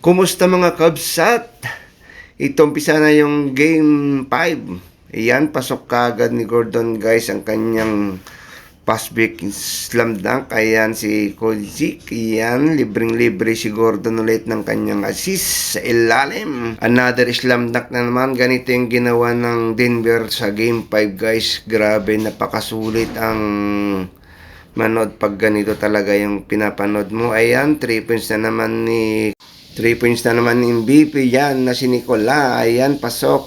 Kumusta mga kabsat? Ito umpisa na yung game 5. Iyan, pasok kagad ni Gordon guys ang kanyang pass break slam dunk. Ayan si Kojic. Iyan, libreng-libre si Gordon ulit ng kanyang assist sa ilalim. Another slam dunk na naman. Ganito yung ginawa ng Denver sa game 5 guys. Grabe, napakasulit ang manood pag ganito talaga yung pinapanood mo. Ayan, 3 points na naman ni 3 points na naman ni MVP yan na si Nicola. Ayan, pasok.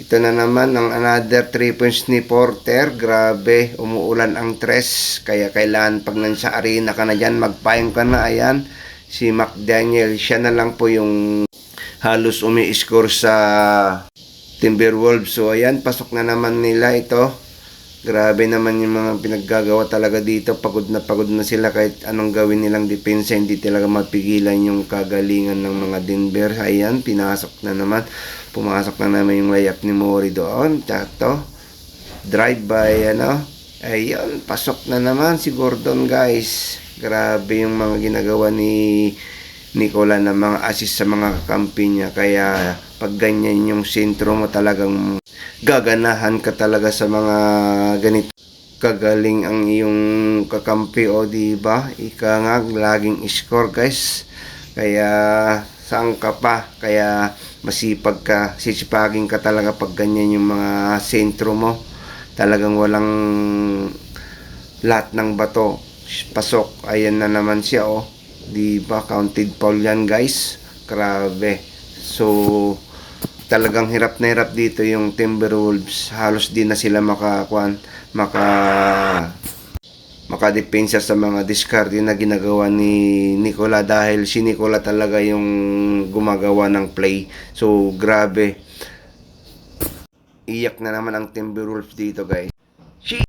Ito na naman ang another 3 points ni Porter. Grabe, umuulan ang tres. Kaya kailangan pag nasa arena ka na dyan, magpayong ka na. Ayan, si McDaniel. Siya na lang po yung halos umi-score sa Timberwolves. So ayan, pasok na naman nila ito. Grabe naman yung mga pinaggagawa talaga dito. Pagod na pagod na sila kahit anong gawin nilang depensa. Hindi talaga mapigilan yung kagalingan ng mga Denver. Ayan, pinasok na naman. Pumasok na naman yung layup ni Mori doon. Tsakto. Drive by, ano. Ayun, pasok na naman si Gordon, guys. Grabe yung mga ginagawa ni Nicola na mga assist sa mga kakampi niya. Kaya pag ganyan yung sentro mo talagang gaganahan ka talaga sa mga ganito. Kagaling ang iyong kakampi o di ba? Ika nga laging score guys. Kaya saan ka pa? Kaya masipag ka sisipagin ka talaga pag ganyan yung mga sentro mo. Talagang walang lahat ng bato. Pasok. Ayan na naman siya oh di ba counted foul yan guys grabe so talagang hirap na hirap dito yung Timberwolves. Halos di na sila makakuan, maka makadepensa sa mga discard na ginagawa ni Nicola dahil si Nicola talaga yung gumagawa ng play. So grabe. Iyak na naman ang Timberwolves dito guys.